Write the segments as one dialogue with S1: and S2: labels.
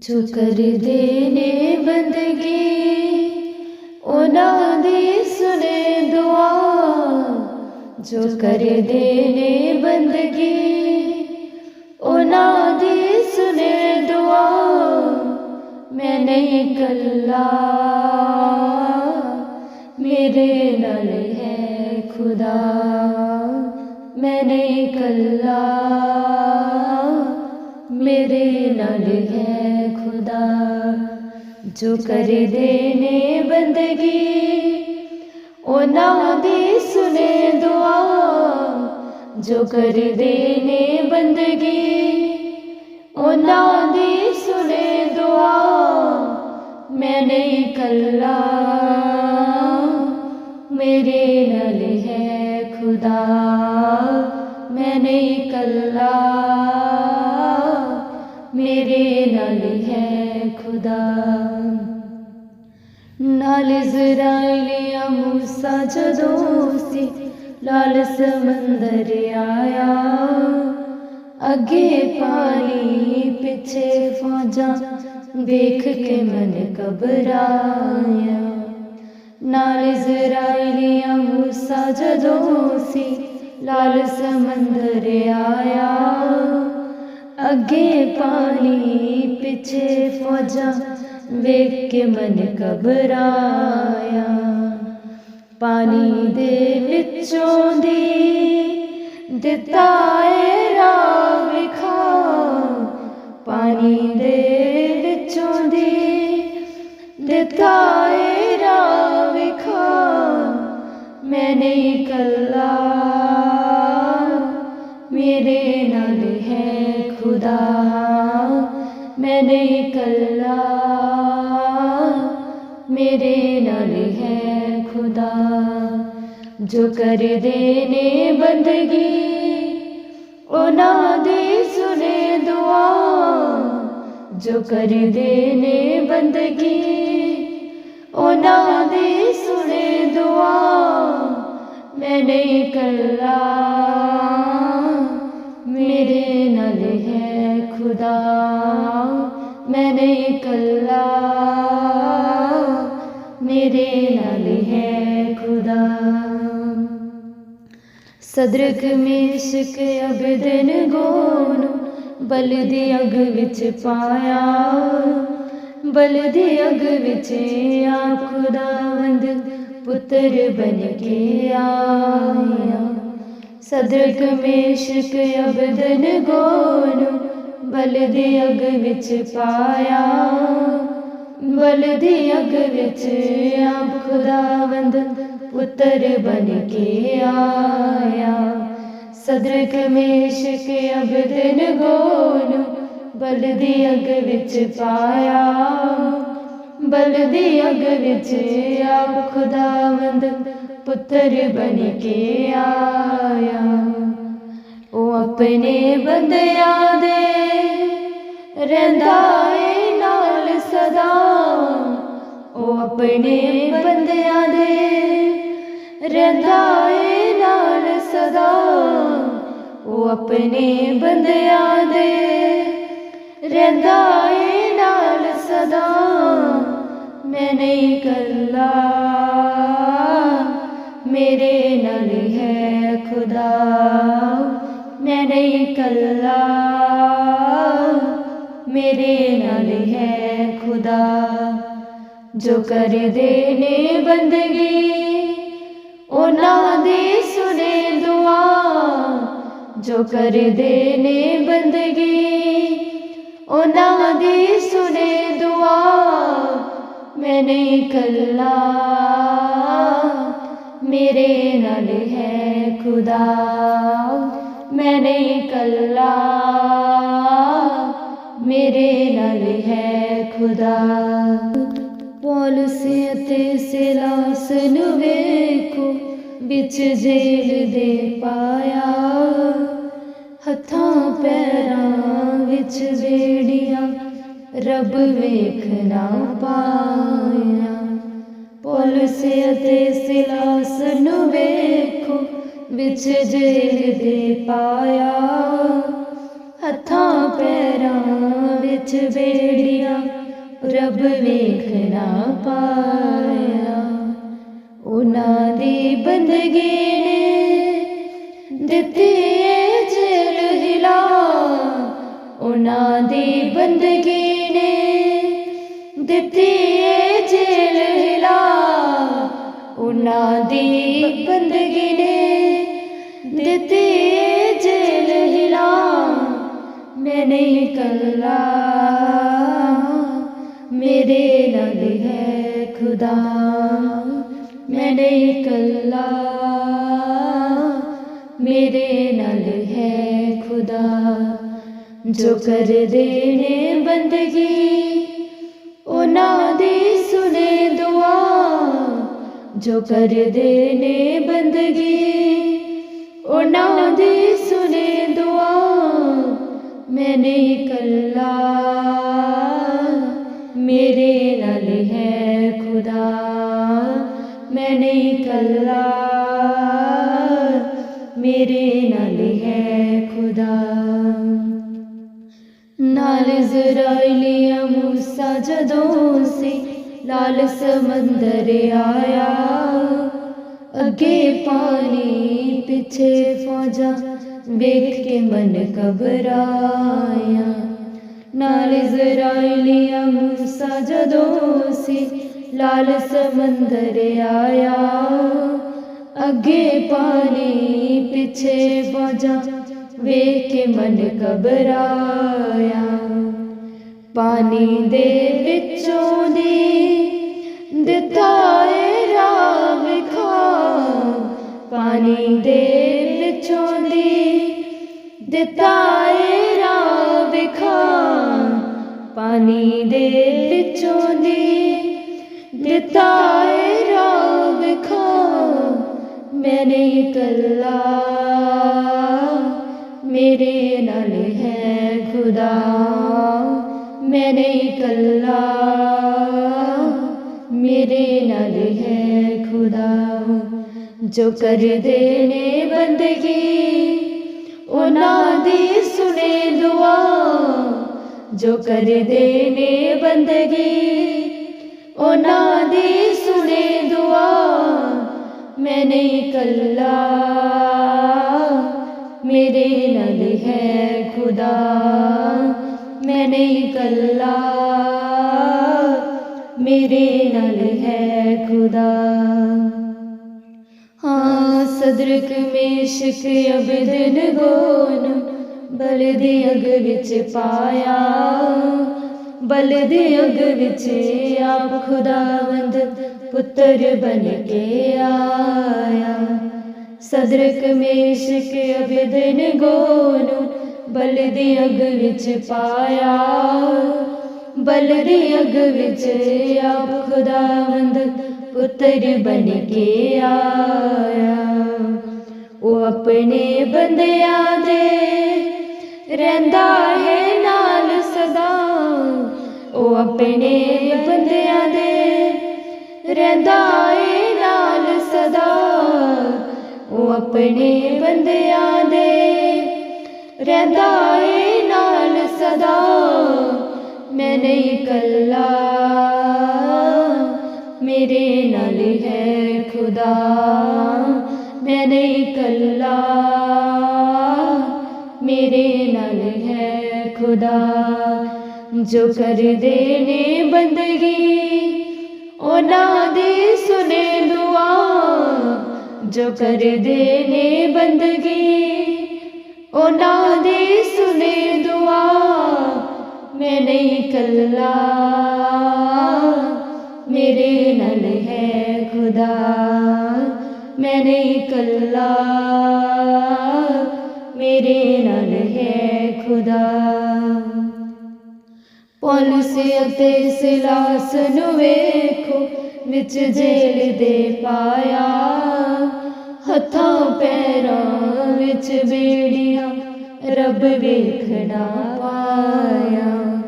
S1: जो कर देने बंदगी उना दी सुने दुआ। जो कर देने बंदगी उना दी सुने दुआ। मैं नहीं कल्ला, मेरे नल है खुदा। मैं नहीं कल्ला। मेरे नाल है खुदा, जो कर देने बंदगी, ओ नादी सुने दुआ, जो कर देने बंदगी, ओ नादी सुने दुआ मैं नहीं कल्ला, मेरे ਨਾਲ ਮੂਸਾ ਜਦੋਂ ਸੀ, ਲਾਲ ਸਮੁੰਦਰ ਆਇਆ। ਅੱਗੇ ਪਾਣੀ ਪਿੱਛੇ ਫੌਜਾਂ ਵੇਖ ਕੇ ਮਨ ਘਬਰਾਇਆ। ਨਾਲ ਇਜ਼ਰਾਈਲੀਆ ਮੂਸਾ ਜਦੋਂ ਸੀ, ਲਾਲ ਸਮੰਦਰ ਆਇਆ। ਅੱਗੇ ਪਾਣੀ ਪਿੱਛੇ ਫੌਜਾਂ देख के मन घबराया। पानी दे विचों दी दिता है पानी दे विचों दी दिता है राह मैंने कला मेरे नाल है खुदा। मैंने कला मेरे नल है खुदा, जो कर देने बंदगी, ओ ना दे सुने दुआ, जो कर देने बंदगी, ओ ना दे सुने दुआ मैं नहीं कल्ला मेरे नल है खुदा, मैंने कल्ला ਮੇਰੇ ਨਾਲ ਹੈ ਖੁਦਾ। ਸਦਰਕ ਮੇਸ਼ਕ ਅਬਦਨ ਗੋਨ, ਬਲ ਦੀ ਅਗ ਵਿੱਚ ਪਾਇਆ। ਬਲ ਦੀ ਅਗ ਵਿੱਚ ਆ ਖੁਦਾਵੰਦ ਪੁੱਤਰ ਬਣ ਕੇ ਆਇਆ। ਸਦਰਕ ਮੇਸ਼ਕ ਅਬਦਨ ਗੋਨ, ਬਲ ਦੀ ਅਗ ਵਿੱਚ ਪਾਇਆ। बलदि अग्विवन्द पुत्रया सद गमेश के अभदि अग्वि पाया। बलदि अग्विवन्द पु बनके आयापि बदया सदा। ਉਹ ਆਪਣੇ ਬੰਦਿਆਂ ਦੇ ਰਹਿੰਦਾ ਏ ਨਾਲ ਸਦਾ ਉਹ ਆਪਣੇ ਬੰਦਿਆਂ ਦੇ ਰਹਿੰਦਾ ਏ ਨਾਲ ਸਦਾ ਮੈਂ ਨਹੀਂ ਕੱਲਾ ਮੇਰੇ ਨਾਲ ਹੈ ਖੁਦਾ ਮੈਂ ਨਹੀਂ ਕੱਲਾ ਮੇਰੇ ਨਾਲ ਹੈ ਖੁਦਾ जो कर देने बंदगी ओना दे सुने दुआ। जो कर देने बंदगी ओना दे सुने दुआ। मैंने कल्ला, मेरे नल है खुदा। मैंने कल्ला, मेरे नल है खुदा। ਹੈ ਖੁਦਾ ਪੌਲਸ ਅਤੇ ਸਿਲਾਸ ਨੂੰ ਵੇਖੋ, ਵਿੱਚ ਜੇਲ੍ਹ ਦੇ ਪਾਇਆ। ਹੱਥਾਂ ਪੈਰਾਂ ਵਿੱਚ ਵੇੜੀਆਂ, ਰੱਬ ਵੇਖਣਾ ਪਾਇਆ। ਪੁਲਿਸ ਅਤੇ ਸਿਲਾਸ ਨੂੰ ਵੇਖੋ, ਵਿੱਚ ਜੇਲ੍ਹ ਦੇ ਪਾਇਆ। ਹੱਥਾਂ ਪੈਰਾਂ ਵਿੱਚ ਬੇੜੀਆਂ ਰੱਬ ਵੇਖ ਨਾ ਪਾਇਆ। ਉਹਨਾਂ ਦੀ ਬੰਦਗੀ ਨੇ ਦਿੱਤੀ ਏ ਜੇਲ ਹਿਲਾ। ਉਹਨਾਂ ਦੀ ਬੰਦਗੀ ਨੇ ਦਿੱਤੀ ਏ ਜੇਲ ਹਿਲਾ। ਉਹਨਾਂ ਦੀ ਬੰਦਗੀ ਨੇ ਦਿੱਤੀ ਏ ਜੇਲ ਹਿਲਾ। ਮੈਂ ਨਹੀਂ ਕੱਲਾ मेरे लग है खुदा। मैंने कल्ला मेरे नल है खुदा। जो कर देने बंदगी ना दे सुने दुआ। जो कर देने बंदगी ना दे सुने दुआ। मैंने कल्ला मेरे नल है खुदा मैं नहीं कल्ला मेरे नल है खुदा। नाल जरा मूसा जदों से लाल समंदर आया अगे पानी पीछे फौजा देख के मन घबराया। ਨਾਲ ਇਜ਼ਰਾਈਲੀਆ ਮੂਸਾ ਜਦੋਂ ਸੀ ਲਾਲ ਸਮੰਦਰ ਆਇਆ, ਅੱਗੇ ਪਾਣੀ ਪਿੱਛੇ ਫੌਜਾਂ ਵੇਖ ਕੇ ਮਨ ਘਬਰਾਇਆ। ਪਾਣੀ ਦੇ ਵਿੱਚੋਂ ਦੀ ਦਿੱਤਾ ਏ ਰਾਹ ਵਿਖਾ, ਪਾਣੀ ਦੇ ਵਿੱਚੋਂ ਦੀ ਦਿੱਤਾ ਏ ਰਾਹ ਵਿਖਾ। ਪਾਣੀ ਦੇ ਵਿੱਚੋਂ ਦੀ ਦਿੱਤਾ ਏ ਰਾਹ ਵਿਖਾ ਮੈਂ ਨਹੀਂ ਕੱਲਾ ਮੇਰੇ ਨਾਲ ਹੈ ਖੁਦਾ ਮੈਂ ਨਹੀਂ ਕੱਲਾ ਮੇਰੇ ਨਾਲ ਹੈ ਖੁਦਾ ਜੋ ਕਰਦੇ ਨੇ ਬੰਦਗੀ ਉਹਨਾਂ ਦੀ ਸੁਣੇ ਦੁਆ ਜੋ ਕਰਦੇ ਨੇ ਬੰਦਗੀ ਉਹਨਾਂ ਦੀ ਸੁਣੇ ਦੁਆ ਮੈਂ ਨਹੀਂ ਕੱਲਾ ਮੇਰੇ ਨਾਲ ਹੈ ਖੁਦਾ ਮੈਂ ਨਹੀਂ ਕੱਲਾ ਮੇਰੇ ਨਾਲ ਹੈ ਖੁਦਾ ਹਾਂ ਸਦਰਕ ਮੇਸ਼ਕ ਅਬਦਨ ਗੋਨ ਬਲ ਦੇ ਅਗ ਵਿੱਚ ਪਾਇਆ ਬਲ ਦੇ ਅਗ ਵਿੱਚ ਆਪ ਖੁਦਾਵੰਦ ਪੁੱਤਰ ਬਨ ਕੇ ਆਇਆ ਸਦਰਕ ਮੇਸ਼ਕ ਅਬਦਨ ਗੋਨ ਬਲ ਦੇ ਅਗ ਵਿੱਚ ਪਾਇਆ ਬਲ ਦੇ ਅਗ ਵਿੱਚ ਆਪ ਖੁਦਾਵੰਦ ਪੁੱਤਰ ਬਨ ਕੇ ਆਇਆ ਉਹ ਆਪਣੇ ਬੰਦਿਆਂ ਦੇ ਰਹਿੰਦਾ ਹੈ ਨਾਲ ਸਦਾ। ਉਹ ਆਪਣੇ ਬੰਦਿਆਂ ਦੇ ਰਹਿੰਦਾ ਹੈ ਨਾਲ ਸਦਾ। ਉਹ ਆਪਣੇ ਬੰਦਿਆਂ ਦੇ ਰਹਿੰਦਾ ਏ ਨਾਲ ਸਦਾ। ਮੈਂ ਨਹੀਂ ਕੱਲਾ ਮੇਰੇ ਨਾਲ ਹੈ ਖੁਦਾ। ਮੈਂ तेरे नन है खुदा, जो कर देने बंदगी। ओ नादे सुने दुआ, जो कर देने बंदगी। ओ नादे सुने दुआ, मैं नहीं कल्ला। मेरे नल है खुदा, मैं नहीं कल्ला। ਮੇਰੇ ਨਾਲ ਹੈ ਖੁਦਾ। ਪੁਲਿਸ ਅਤੇ ਸਿਲਾਸ ਨੂੰ ਵੇਖੋ, ਵਿੱਚ ਜੇਲ ਦੇ ਪਾਇਆ। ਹੱਥਾਂ ਪੈਰਾਂ ਵਿੱਚ ਬੇੜੀਆਂ, ਰੱਬ ਵੇਖਣਾ ਪਾਇਆ।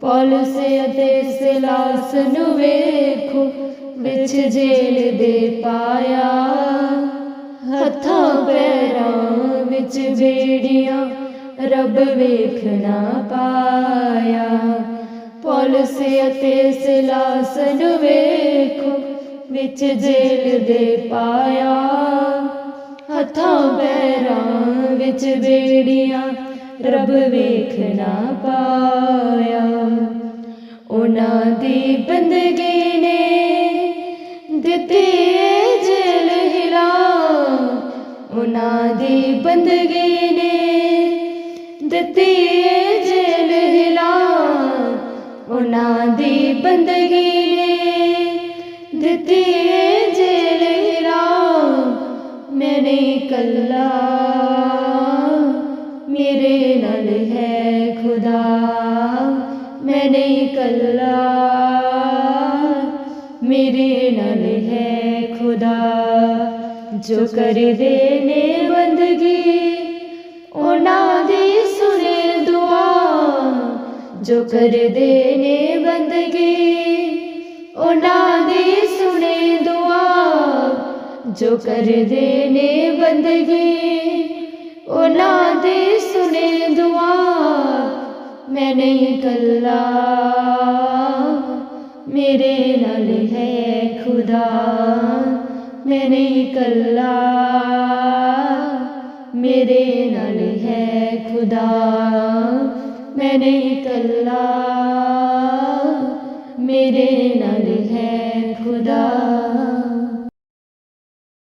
S1: ਪੁਲਿਸ ਅਤੇ ਸਿਲਾਸ ਨੂੰ ਵੇਖੋ, ਵਿੱਚ ਜੇਲ ਦੇ ਪਾਇਆ। ਹੱਥਾਂ ਪੈਰਾਂ ਵਿੱਚ ਬੇੜੀਆਂ, ਰੱਬ ਵੇਖ ਪਾਇਆ। ਪੁਲਿਸ ਅਤੇ ਸਿਲਾਸ ਵੇਖੋ, ਵਿੱਚ ਜੇਲ੍ਹ ਦੇ ਪਾਇਆ। ਹੱਥਾਂ ਪੈਰਾਂ ਵਿੱਚ ਬੇੜੀਆਂ, ਰੱਬ ਵੇਖਣਾ ਪਾਇਆ। ਉਹਨਾਂ ਦੀ ਬੰਦਗੀ ਨੇ ਦਿੱਤੀ ਉਹਨਾਂ ਦੀ ਬੰਦਗੀ ਨੇ ਦਿੱਤੀ ਏ ਜੇਲ ਹਿਲਾ ਉਹਨਾਂ ਦੀ ਬੰਦਗੀ ਨੇ ਦਿੱਤੀ ਏ ਜੇਲ ਹਿਲਾ ਮੈਂ ਨਹੀਂ ਕੱਲਾ ਮੇਰੇ ਨਾਲ जो कर देने बंदगी ओना दे सुने दुआ। जो कर देने बंदगी ओना दे सुने दुआ। जो कर देने बंदगी ओना दे सुने दुआ। मैं नहीं कल्ला, मेरे नल है खुदा। मैंने कल्ला। मेरे नल है खुदा। मैंने कल्ला। मेरे नल है खुदा।